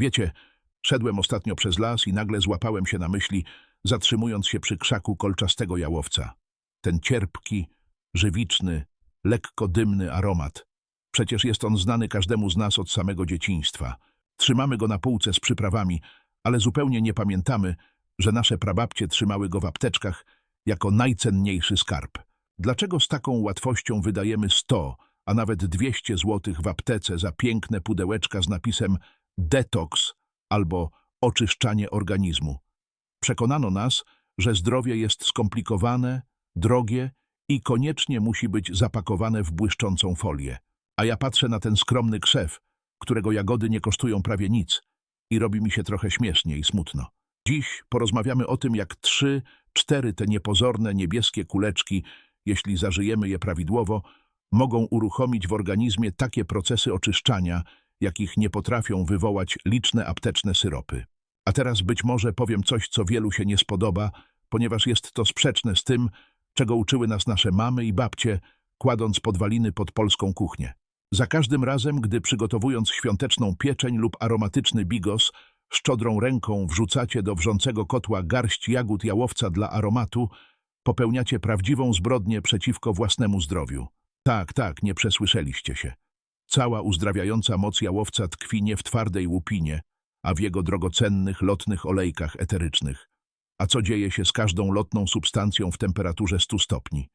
Wiecie, szedłem ostatnio przez las i nagle złapałem się na myśli, zatrzymując się przy krzaku kolczastego jałowca. Ten cierpki, żywiczny, lekko dymny aromat. Przecież jest on znany każdemu z nas od samego dzieciństwa. Trzymamy go na półce z przyprawami, ale zupełnie nie pamiętamy, że nasze prababcie trzymały go w apteczkach jako najcenniejszy skarb. Dlaczego z taką łatwością wydajemy 100, a nawet 200 złotych w aptece za piękne pudełeczka z napisem detoks albo oczyszczanie organizmu? Przekonano nas, że zdrowie jest skomplikowane, drogie i koniecznie musi być zapakowane w błyszczącą folię. A ja patrzę na ten skromny krzew, którego jagody nie kosztują prawie nic i robi mi się trochę śmiesznie i smutno. Dziś porozmawiamy o tym, jak trzy, cztery te niepozorne niebieskie kuleczki, jeśli zażyjemy je prawidłowo, mogą uruchomić w organizmie takie procesy oczyszczania, jakich nie potrafią wywołać liczne apteczne syropy. A teraz być może powiem coś, co wielu się nie spodoba, ponieważ jest to sprzeczne z tym, czego uczyły nas nasze mamy i babcie, kładąc podwaliny pod polską kuchnię. Za każdym razem, gdy przygotowując świąteczną pieczeń lub aromatyczny bigos, szczodrą ręką wrzucacie do wrzącego kotła garść jagód jałowca dla aromatu, popełniacie prawdziwą zbrodnię przeciwko własnemu zdrowiu. Tak, tak, nie przesłyszeliście się. Cała uzdrawiająca moc jałowca tkwi nie w twardej łupinie, a w jego drogocennych, lotnych olejkach eterycznych. A co dzieje się z każdą lotną substancją w temperaturze 100 stopni?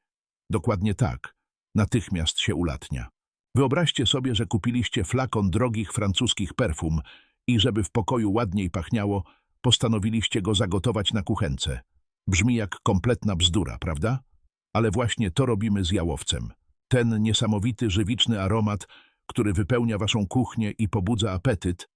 Dokładnie tak. Natychmiast się ulatnia. Wyobraźcie sobie, że kupiliście flakon drogich francuskich perfum i żeby w pokoju ładniej pachniało, postanowiliście go zagotować na kuchence. Brzmi jak kompletna bzdura, prawda? Ale właśnie to robimy z jałowcem. Ten niesamowity, żywiczny aromat, który wypełnia waszą kuchnię i pobudza apetyt,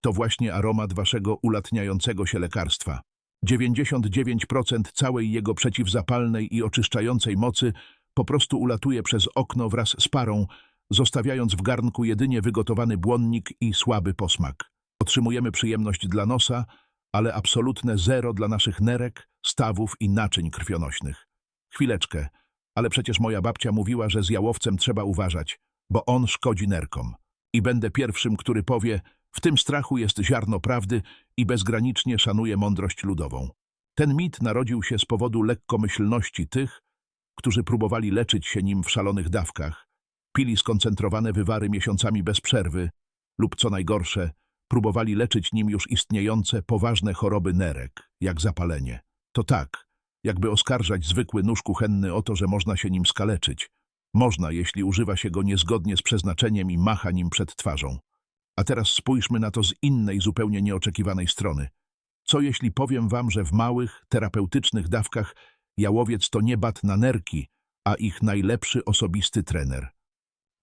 to właśnie aromat waszego ulatniającego się lekarstwa. 99% całej jego przeciwzapalnej i oczyszczającej mocy po prostu ulatuje przez okno wraz z parą, zostawiając w garnku jedynie wygotowany błonnik i słaby posmak. Otrzymujemy przyjemność dla nosa, ale absolutne zero dla naszych nerek, stawów i naczyń krwionośnych. Chwileczkę, ale przecież moja babcia mówiła, że z jałowcem trzeba uważać, bo on szkodzi nerkom. I będę pierwszym, który powie, w tym strachu jest ziarno prawdy i bezgranicznie szanuje mądrość ludową. Ten mit narodził się z powodu lekkomyślności tych, którzy próbowali leczyć się nim w szalonych dawkach, pili skoncentrowane wywary miesiącami bez przerwy lub, co najgorsze, próbowali leczyć nim już istniejące poważne choroby nerek, jak zapalenie. To tak, jakby oskarżać zwykły nóż kuchenny o to, że można się nim skaleczyć. Można, jeśli używa się go niezgodnie z przeznaczeniem i macha nim przed twarzą. A teraz spójrzmy na to z innej, zupełnie nieoczekiwanej strony. Co jeśli powiem wam, że w małych, terapeutycznych dawkach jałowiec to nie bat na nerki, a ich najlepszy osobisty trener?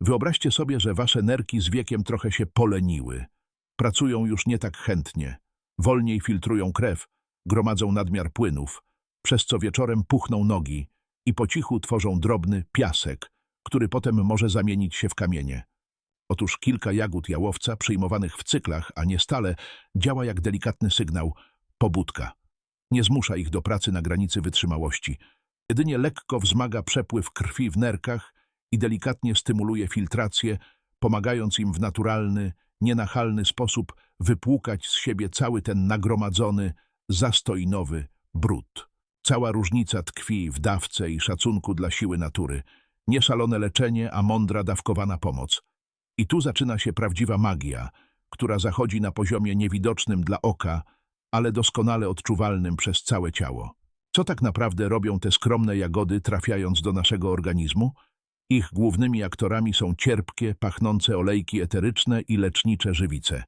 Wyobraźcie sobie, że wasze nerki z wiekiem trochę się poleniły. Pracują już nie tak chętnie, wolniej filtrują krew, gromadzą nadmiar płynów, przez co wieczorem puchną nogi i po cichu tworzą drobny piasek, który potem może zamienić się w kamienie. Otóż kilka jagód jałowca przyjmowanych w cyklach, a nie stale, działa jak delikatny sygnał pobudka. Nie zmusza ich do pracy na granicy wytrzymałości. Jedynie lekko wzmaga przepływ krwi w nerkach i delikatnie stymuluje filtrację, pomagając im w naturalny, nienachalny sposób wypłukać z siebie cały ten nagromadzony, zastojnowy brud. Cała różnica tkwi w dawce i szacunku dla siły natury. Nie szalone leczenie, a mądra dawkowana pomoc. I tu zaczyna się prawdziwa magia, która zachodzi na poziomie niewidocznym dla oka, ale doskonale odczuwalnym przez całe ciało. Co tak naprawdę robią te skromne jagody, trafiając do naszego organizmu? Ich głównymi aktorami są cierpkie, pachnące olejki eteryczne i lecznicze żywice.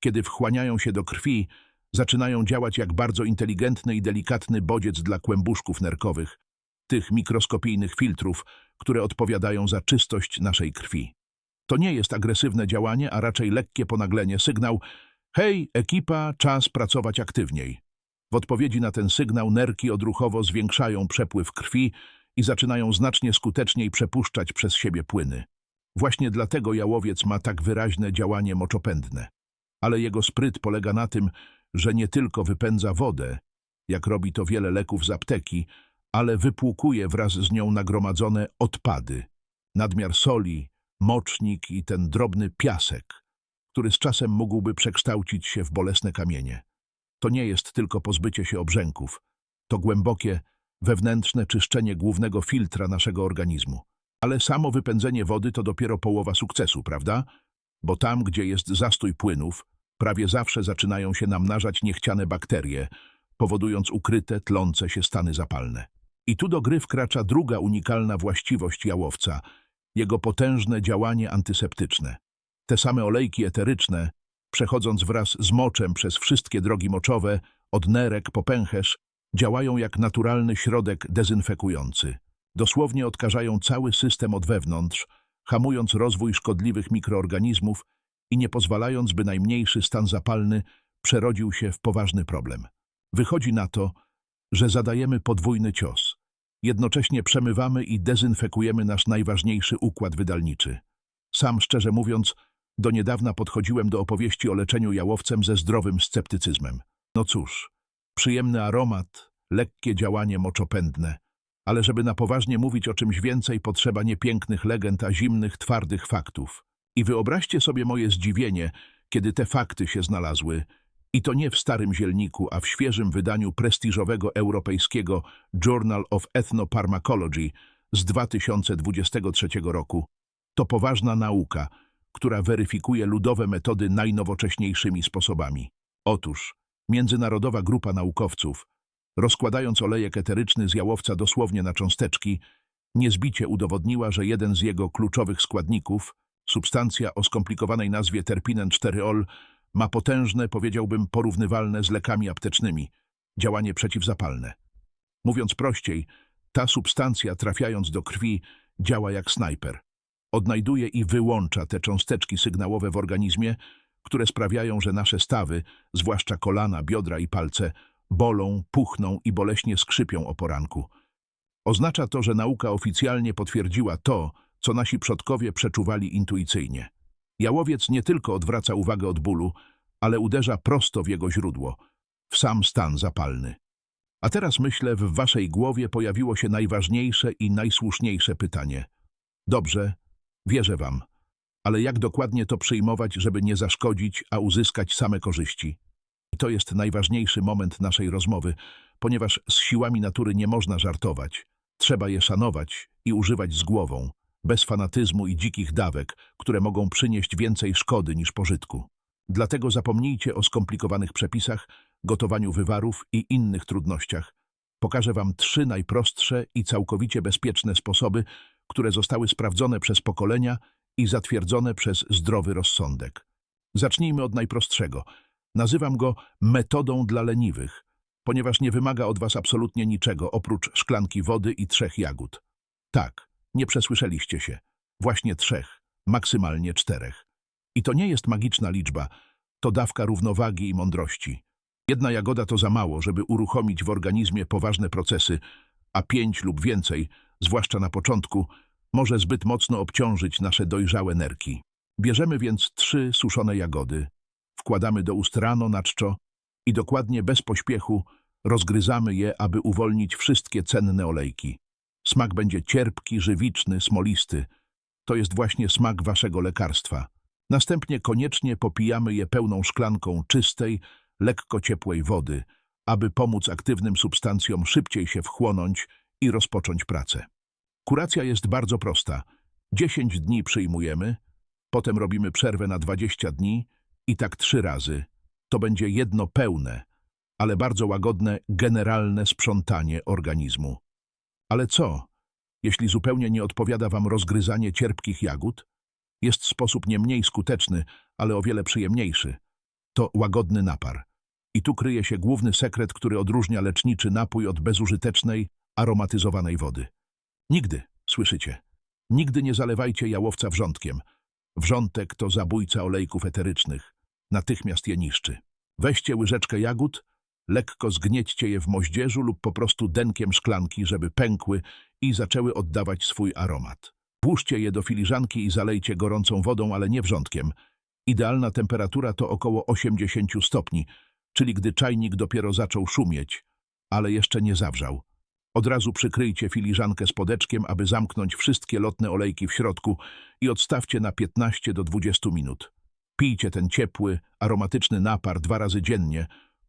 Kiedy wchłaniają się do krwi, zaczynają działać jak bardzo inteligentny i delikatny bodziec dla kłębuszków nerkowych, tych mikroskopijnych filtrów, które odpowiadają za czystość naszej krwi. To nie jest agresywne działanie, a raczej lekkie ponaglenie, sygnał hej, ekipa, czas pracować aktywniej. W odpowiedzi na ten sygnał nerki odruchowo zwiększają przepływ krwi i zaczynają znacznie skuteczniej przepuszczać przez siebie płyny. Właśnie dlatego jałowiec ma tak wyraźne działanie moczopędne. Ale jego spryt polega na tym, że nie tylko wypędza wodę, jak robi to wiele leków z apteki, ale wypłukuje wraz z nią nagromadzone odpady, nadmiar soli, mocznik i ten drobny piasek, który z czasem mógłby przekształcić się w bolesne kamienie. To nie jest tylko pozbycie się obrzęków, to głębokie, wewnętrzne czyszczenie głównego filtra naszego organizmu. Ale samo wypędzenie wody to dopiero połowa sukcesu, prawda? Bo tam, gdzie jest zastój płynów, prawie zawsze zaczynają się namnażać niechciane bakterie, powodując ukryte, tlące się stany zapalne. I tu do gry wkracza druga unikalna właściwość jałowca, jego potężne działanie antyseptyczne. Te same olejki eteryczne, przechodząc wraz z moczem przez wszystkie drogi moczowe, od nerek po pęcherz, działają jak naturalny środek dezynfekujący. Dosłownie odkażają cały system od wewnątrz, hamując rozwój szkodliwych mikroorganizmów i nie pozwalając, by najmniejszy stan zapalny przerodził się w poważny problem. Wychodzi na to, że zadajemy podwójny cios. Jednocześnie przemywamy i dezynfekujemy nasz najważniejszy układ wydalniczy. Sam, szczerze mówiąc, do niedawna podchodziłem do opowieści o leczeniu jałowcem ze zdrowym sceptycyzmem. No cóż, przyjemny aromat, lekkie działanie moczopędne, ale żeby na poważnie mówić o czymś więcej, potrzeba nie pięknych legend, a zimnych, twardych faktów. I wyobraźcie sobie moje zdziwienie, kiedy te fakty się znalazły, i to nie w starym zielniku, a w świeżym wydaniu prestiżowego europejskiego Journal of Ethnoparmacology z 2023 roku. To poważna nauka, która weryfikuje ludowe metody najnowocześniejszymi sposobami. Otóż międzynarodowa grupa naukowców, rozkładając olejek eteryczny z jałowca dosłownie na cząsteczki, niezbicie udowodniła, że jeden z jego kluczowych składników, substancja o skomplikowanej nazwie terpinen 4-ol, ma potężne, powiedziałbym porównywalne z lekami aptecznymi, działanie przeciwzapalne. Mówiąc prościej, ta substancja trafiając do krwi działa jak snajper. Odnajduje i wyłącza te cząsteczki sygnałowe w organizmie, które sprawiają, że nasze stawy, zwłaszcza kolana, biodra i palce, bolą, puchną i boleśnie skrzypią o poranku. Oznacza to, że nauka oficjalnie potwierdziła to, co nasi przodkowie przeczuwali intuicyjnie. Jałowiec nie tylko odwraca uwagę od bólu, ale uderza prosto w jego źródło, w sam stan zapalny. A teraz myślę, w waszej głowie pojawiło się najważniejsze i najsłuszniejsze pytanie. Dobrze, wierzę wam, ale jak dokładnie to przyjmować, żeby nie zaszkodzić, a uzyskać same korzyści? I to jest najważniejszy moment naszej rozmowy, ponieważ z siłami natury nie można żartować. Trzeba je szanować i używać z głową bez fanatyzmu i dzikich dawek, które mogą przynieść więcej szkody niż pożytku. Dlatego zapomnijcie o skomplikowanych przepisach, gotowaniu wywarów i innych trudnościach. Pokażę Wam trzy najprostsze i całkowicie bezpieczne sposoby, które zostały sprawdzone przez pokolenia i zatwierdzone przez zdrowy rozsądek. Zacznijmy od najprostszego. Nazywam go metodą dla leniwych, ponieważ nie wymaga od Was absolutnie niczego oprócz szklanki wody i trzech jagód. Tak, nie przesłyszeliście się. Właśnie trzech, maksymalnie czterech. I to nie jest magiczna liczba, to dawka równowagi i mądrości. Jedna jagoda to za mało, żeby uruchomić w organizmie poważne procesy, a pięć lub więcej, zwłaszcza na początku, może zbyt mocno obciążyć nasze dojrzałe nerki. Bierzemy więc trzy suszone jagody, wkładamy do ust rano na czczo i dokładnie bez pośpiechu rozgryzamy je, aby uwolnić wszystkie cenne olejki. Smak będzie cierpki, żywiczny, smolisty. To jest właśnie smak waszego lekarstwa. Następnie koniecznie popijamy je pełną szklanką czystej, lekko ciepłej wody, aby pomóc aktywnym substancjom szybciej się wchłonąć i rozpocząć pracę. Kuracja jest bardzo prosta. 10 dni przyjmujemy, potem robimy przerwę na 20 dni i tak trzy razy. To będzie jedno pełne, ale bardzo łagodne, generalne sprzątanie organizmu. Ale co, jeśli zupełnie nie odpowiada wam rozgryzanie cierpkich jagód? Jest sposób nie mniej skuteczny, ale o wiele przyjemniejszy. To łagodny napar. I tu kryje się główny sekret, który odróżnia leczniczy napój od bezużytecznej, aromatyzowanej wody. Nigdy, słyszycie, nigdy nie zalewajcie jałowca wrzątkiem. Wrzątek to zabójca olejków eterycznych. Natychmiast je niszczy. Weźcie łyżeczkę jagód, Lekko zgniećcie je w moździerzu lub po prostu denkiem szklanki, żeby pękły i zaczęły oddawać swój aromat. Włóżcie je do filiżanki i zalejcie gorącą wodą, ale nie wrzątkiem. Idealna temperatura to około 80 stopni, czyli gdy czajnik dopiero zaczął szumieć, ale jeszcze nie zawrzał. Od razu przykryjcie filiżankę spodeczkiem, aby zamknąć wszystkie lotne olejki w środku i odstawcie na 15 do 20 minut. Pijcie ten ciepły, aromatyczny napar dwa razy dziennie,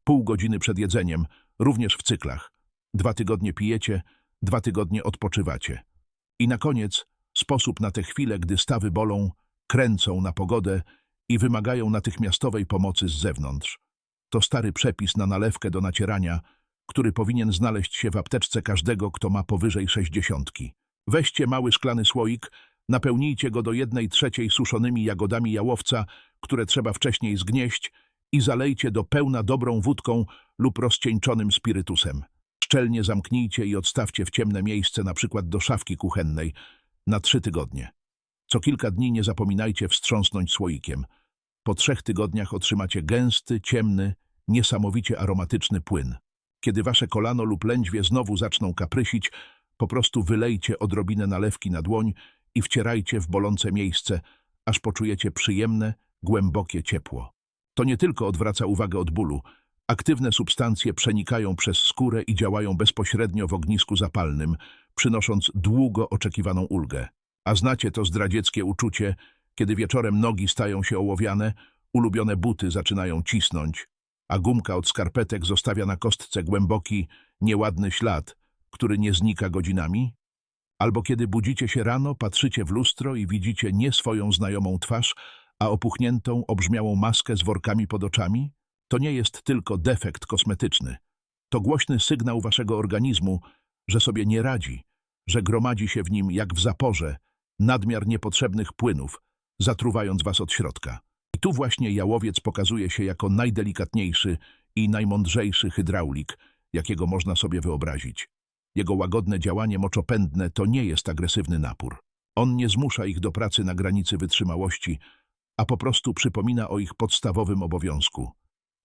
pół godziny przed jedzeniem, również w cyklach. Dwa tygodnie pijecie, dwa tygodnie odpoczywacie. I na koniec sposób na te chwile, gdy stawy bolą, kręcą na pogodę i wymagają natychmiastowej pomocy z zewnątrz. To stary przepis na nalewkę do nacierania, który powinien znaleźć się w apteczce każdego, kto ma powyżej sześćdziesiątki. Weźcie mały szklany słoik, napełnijcie go do jednej trzeciej suszonymi jagodami jałowca, które trzeba wcześniej zgnieść i zalejcie do pełna dobrą wódką lub rozcieńczonym spirytusem. Szczelnie zamknijcie i odstawcie w ciemne miejsce, na przykład do szafki kuchennej, na trzy tygodnie. Co kilka dni nie zapominajcie wstrząsnąć słoikiem. Po trzech tygodniach otrzymacie gęsty, ciemny, niesamowicie aromatyczny płyn. Kiedy wasze kolano lub lędźwie znowu zaczną kaprysić, po prostu wylejcie odrobinę nalewki na dłoń i wcierajcie w bolące miejsce, aż poczujecie przyjemne, głębokie ciepło. To nie tylko odwraca uwagę od bólu. Aktywne substancje przenikają przez skórę i działają bezpośrednio w ognisku zapalnym, przynosząc długo oczekiwaną ulgę. A znacie to zdradzieckie uczucie, kiedy wieczorem nogi stają się ołowiane, ulubione buty zaczynają cisnąć, a gumka od skarpetek zostawia na kostce głęboki, nieładny ślad, który nie znika godzinami? Albo kiedy budzicie się rano, patrzycie w lustro i widzicie nie swoją znajomą twarz, a opuchniętą, obrzmiałą maskę z workami pod oczami? To nie jest tylko defekt kosmetyczny. To głośny sygnał waszego organizmu, że sobie nie radzi, że gromadzi się w nim jak w zaporze nadmiar niepotrzebnych płynów, zatruwając was od środka. I tu właśnie jałowiec pokazuje się jako najdelikatniejszy i najmądrzejszy hydraulik, jakiego można sobie wyobrazić. Jego łagodne działanie moczopędne to nie jest agresywny napór. On nie zmusza ich do pracy na granicy wytrzymałości, a po prostu przypomina o ich podstawowym obowiązku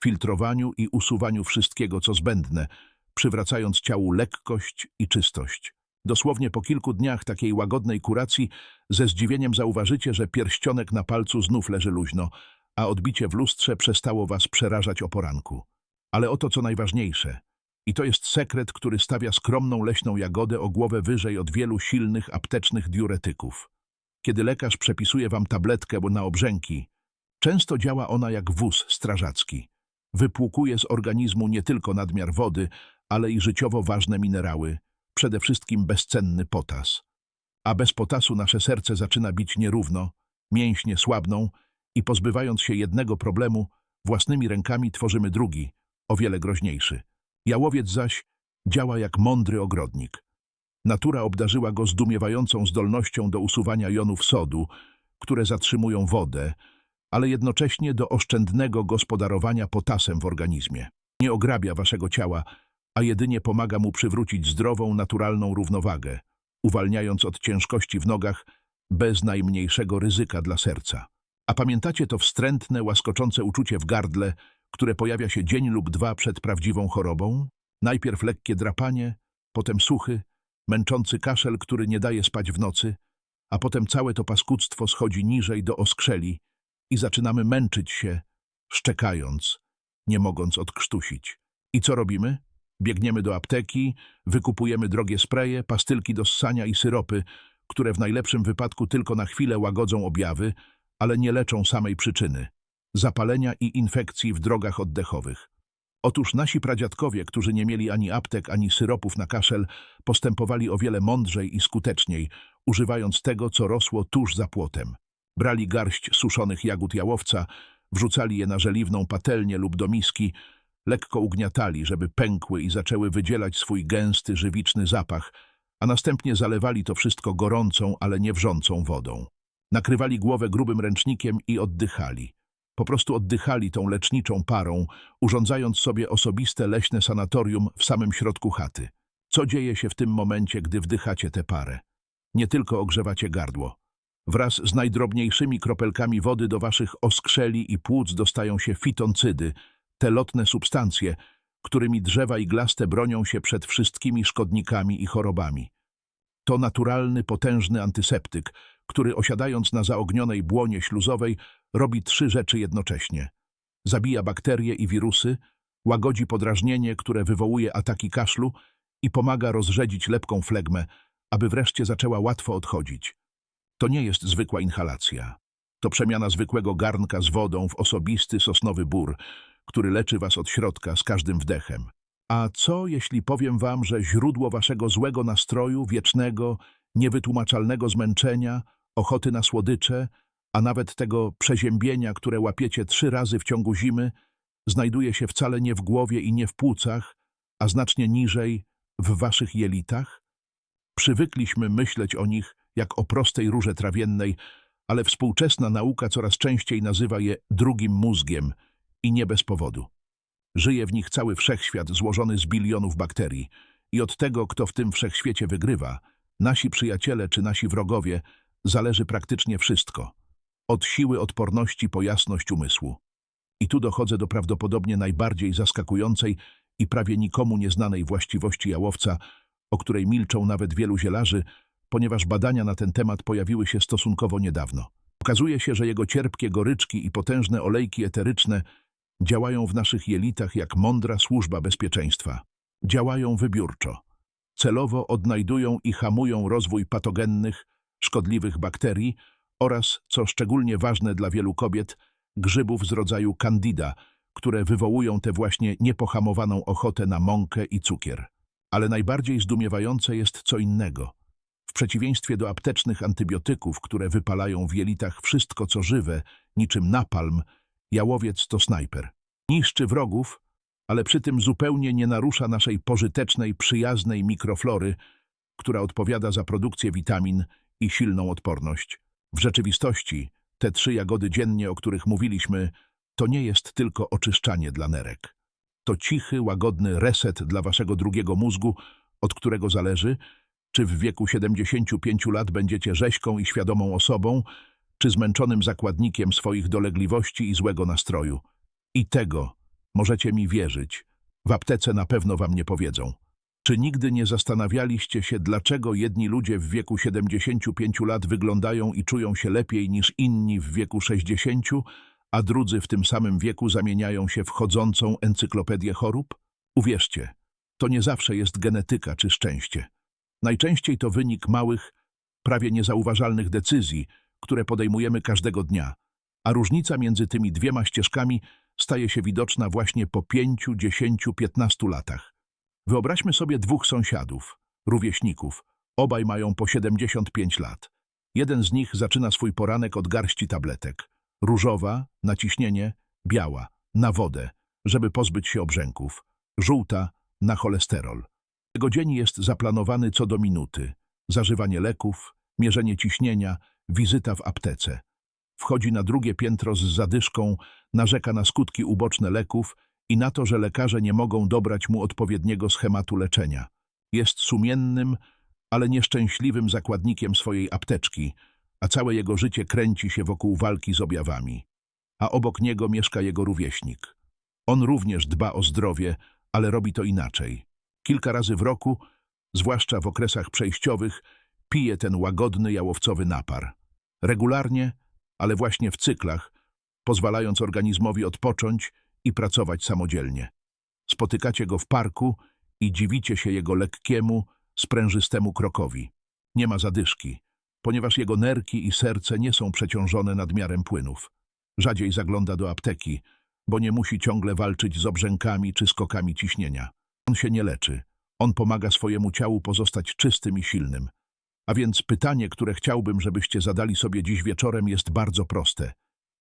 filtrowaniu i usuwaniu wszystkiego, co zbędne, przywracając ciału lekkość i czystość. Dosłownie po kilku dniach takiej łagodnej kuracji ze zdziwieniem zauważycie, że pierścionek na palcu znów leży luźno, a odbicie w lustrze przestało was przerażać o poranku. Ale oto co najważniejsze. I to jest sekret, który stawia skromną leśną jagodę o głowę wyżej od wielu silnych aptecznych diuretyków. Kiedy lekarz przepisuje wam tabletkę na obrzęki, często działa ona jak wóz strażacki. Wypłukuje z organizmu nie tylko nadmiar wody, ale i życiowo ważne minerały, przede wszystkim bezcenny potas. A bez potasu nasze serce zaczyna bić nierówno, mięśnie słabną i pozbywając się jednego problemu, własnymi rękami tworzymy drugi, o wiele groźniejszy. Jałowiec zaś działa jak mądry ogrodnik. Natura obdarzyła go zdumiewającą zdolnością do usuwania jonów sodu, które zatrzymują wodę, ale jednocześnie do oszczędnego gospodarowania potasem w organizmie. Nie ograbia waszego ciała, a jedynie pomaga mu przywrócić zdrową, naturalną równowagę, uwalniając od ciężkości w nogach bez najmniejszego ryzyka dla serca. A pamiętacie to wstrętne, łaskoczące uczucie w gardle, które pojawia się dzień lub dwa przed prawdziwą chorobą? Najpierw lekkie drapanie, potem suchy, męczący kaszel, który nie daje spać w nocy, a potem całe to paskudztwo schodzi niżej do oskrzeli i zaczynamy męczyć się, szczekając, nie mogąc odkrztusić. I co robimy? Biegniemy do apteki, wykupujemy drogie spreje, pastylki do ssania i syropy, które w najlepszym wypadku tylko na chwilę łagodzą objawy, ale nie leczą samej przyczyny zapalenia i infekcji w drogach oddechowych. Otóż nasi pradziadkowie, którzy nie mieli ani aptek, ani syropów na kaszel, postępowali o wiele mądrzej i skuteczniej, używając tego, co rosło tuż za płotem. Brali garść suszonych jagód jałowca, wrzucali je na żeliwną patelnię lub do miski, lekko ugniatali, żeby pękły i zaczęły wydzielać swój gęsty, żywiczny zapach, a następnie zalewali to wszystko gorącą, ale nie wrzącą wodą. Nakrywali głowę grubym ręcznikiem i oddychali. Po prostu oddychali tą leczniczą parą, urządzając sobie osobiste leśne sanatorium w samym środku chaty. Co dzieje się w tym momencie, gdy wdychacie tę parę? Nie tylko ogrzewacie gardło. Wraz z najdrobniejszymi kropelkami wody do waszych oskrzeli i płuc dostają się fitoncydy, te lotne substancje, którymi drzewa iglaste bronią się przed wszystkimi szkodnikami i chorobami. To naturalny, potężny antyseptyk, który osiadając na zaognionej błonie śluzowej robi trzy rzeczy jednocześnie. Zabija bakterie i wirusy, łagodzi podrażnienie, które wywołuje ataki kaszlu i pomaga rozrzedzić lepką flegmę, aby wreszcie zaczęła łatwo odchodzić. To nie jest zwykła inhalacja. To przemiana zwykłego garnka z wodą w osobisty sosnowy bór, który leczy was od środka z każdym wdechem. A co, jeśli powiem wam, że źródło waszego złego nastroju, wiecznego, niewytłumaczalnego zmęczenia, ochoty na słodycze, a nawet tego przeziębienia, które łapiecie trzy razy w ciągu zimy, znajduje się wcale nie w głowie i nie w płucach, a znacznie niżej, w waszych jelitach? Przywykliśmy myśleć o nich jak o prostej rurze trawiennej, ale współczesna nauka coraz częściej nazywa je drugim mózgiem i nie bez powodu. Żyje w nich cały wszechświat złożony z bilionów bakterii i od tego, kto w tym wszechświecie wygrywa, nasi przyjaciele czy nasi wrogowie, zależy praktycznie wszystko. Od siły odporności po jasność umysłu. I tu dochodzę do prawdopodobnie najbardziej zaskakującej i prawie nikomu nieznanej właściwości jałowca, o której milczą nawet wielu zielarzy, ponieważ badania na ten temat pojawiły się stosunkowo niedawno. Okazuje się, że jego cierpkie goryczki i potężne olejki eteryczne działają w naszych jelitach jak mądra służba bezpieczeństwa. Działają wybiórczo. Celowo odnajdują i hamują rozwój patogennych, szkodliwych bakterii oraz, co szczególnie ważne dla wielu kobiet, grzybów z rodzaju candida, które wywołują tę właśnie niepohamowaną ochotę na mąkę i cukier. Ale najbardziej zdumiewające jest co innego. W przeciwieństwie do aptecznych antybiotyków, które wypalają w jelitach wszystko co żywe, niczym napalm, jałowiec to snajper. Niszczy wrogów, ale przy tym zupełnie nie narusza naszej pożytecznej, przyjaznej mikroflory, która odpowiada za produkcję witamin i silną odporność. W rzeczywistości te trzy jagody dziennie, o których mówiliśmy, to nie jest tylko oczyszczanie dla nerek. To cichy, łagodny reset dla waszego drugiego mózgu, od którego zależy, czy w wieku 75 lat będziecie rzeźką i świadomą osobą, czy zmęczonym zakładnikiem swoich dolegliwości i złego nastroju. I tego, możecie mi wierzyć, w aptece na pewno wam nie powiedzą. Czy nigdy nie zastanawialiście się, dlaczego jedni ludzie w wieku 75 lat wyglądają i czują się lepiej niż inni w wieku 60, a drudzy w tym samym wieku zamieniają się w chodzącą encyklopedię chorób? Uwierzcie, to nie zawsze jest genetyka czy szczęście. Najczęściej to wynik małych, prawie niezauważalnych decyzji, które podejmujemy każdego dnia, a różnica między tymi dwiema ścieżkami staje się widoczna właśnie po pięciu, dziesięciu, piętnastu latach. Wyobraźmy sobie dwóch sąsiadów, rówieśników, obaj mają po 75 lat. Jeden z nich zaczyna swój poranek od garści tabletek. Różowa, na ciśnienie, biała, na wodę, żeby pozbyć się obrzęków. Żółta, na cholesterol. Jego dzień jest zaplanowany co do minuty. Zażywanie leków, mierzenie ciśnienia, wizyta w aptece. Wchodzi na drugie piętro z zadyszką, narzeka na skutki uboczne leków i na to, że lekarze nie mogą dobrać mu odpowiedniego schematu leczenia. Jest sumiennym, ale nieszczęśliwym zakładnikiem swojej apteczki, a całe jego życie kręci się wokół walki z objawami. A obok niego mieszka jego rówieśnik. On również dba o zdrowie, ale robi to inaczej. Kilka razy w roku, zwłaszcza w okresach przejściowych, pije ten łagodny jałowcowy napar. Regularnie, ale właśnie w cyklach, pozwalając organizmowi odpocząć i pracować samodzielnie. Spotykacie go w parku i dziwicie się jego lekkiemu, sprężystemu krokowi. Nie ma zadyszki, ponieważ jego nerki i serce nie są przeciążone nadmiarem płynów. Rzadziej zagląda do apteki, bo nie musi ciągle walczyć z obrzękami czy skokami ciśnienia. On się nie leczy. On pomaga swojemu ciału pozostać czystym i silnym. A więc pytanie, które chciałbym, żebyście zadali sobie dziś wieczorem jest bardzo proste.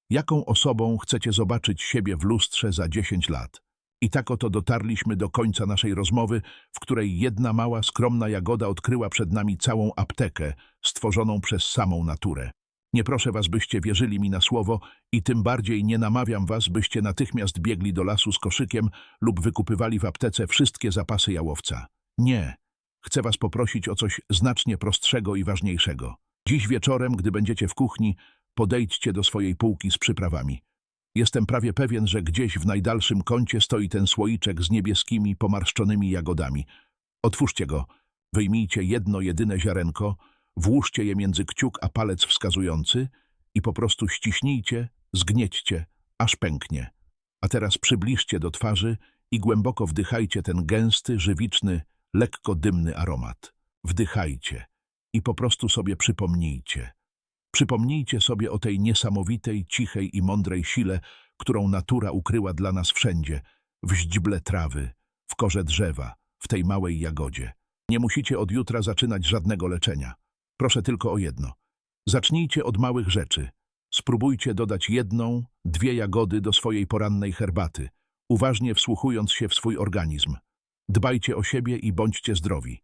Jaką osobą chcecie zobaczyć siebie w lustrze za 10 lat? I tak oto dotarliśmy do końca naszej rozmowy, w której jedna mała, skromna jagoda odkryła przed nami całą aptekę, stworzoną przez samą naturę. Nie proszę was, byście wierzyli mi na słowo i tym bardziej nie namawiam was, byście natychmiast biegli do lasu z koszykiem lub wykupywali w aptece wszystkie zapasy jałowca. Nie. Chcę was poprosić o coś znacznie prostszego i ważniejszego. Dziś wieczorem, gdy będziecie w kuchni, podejdźcie do swojej półki z przyprawami. Jestem prawie pewien, że gdzieś w najdalszym kącie stoi ten słoiczek z niebieskimi, pomarszczonymi jagodami. Otwórzcie go, wyjmijcie jedno jedyne ziarenko, włóżcie je między kciuk a palec wskazujący i po prostu ściśnijcie, zgniećcie, aż pęknie. A teraz przybliżcie do twarzy i głęboko wdychajcie ten gęsty, żywiczny, lekko dymny aromat. Wdychajcie i po prostu sobie przypomnijcie. Przypomnijcie sobie o tej niesamowitej, cichej i mądrej sile, którą natura ukryła dla nas wszędzie, w źdźble trawy, w korze drzewa, w tej małej jagodzie. Nie musicie od jutra zaczynać żadnego leczenia. Proszę tylko o jedno. Zacznijcie od małych rzeczy. Spróbujcie dodać jedną, dwie jagody do swojej porannej herbaty, uważnie wsłuchując się w swój organizm. Dbajcie o siebie i bądźcie zdrowi.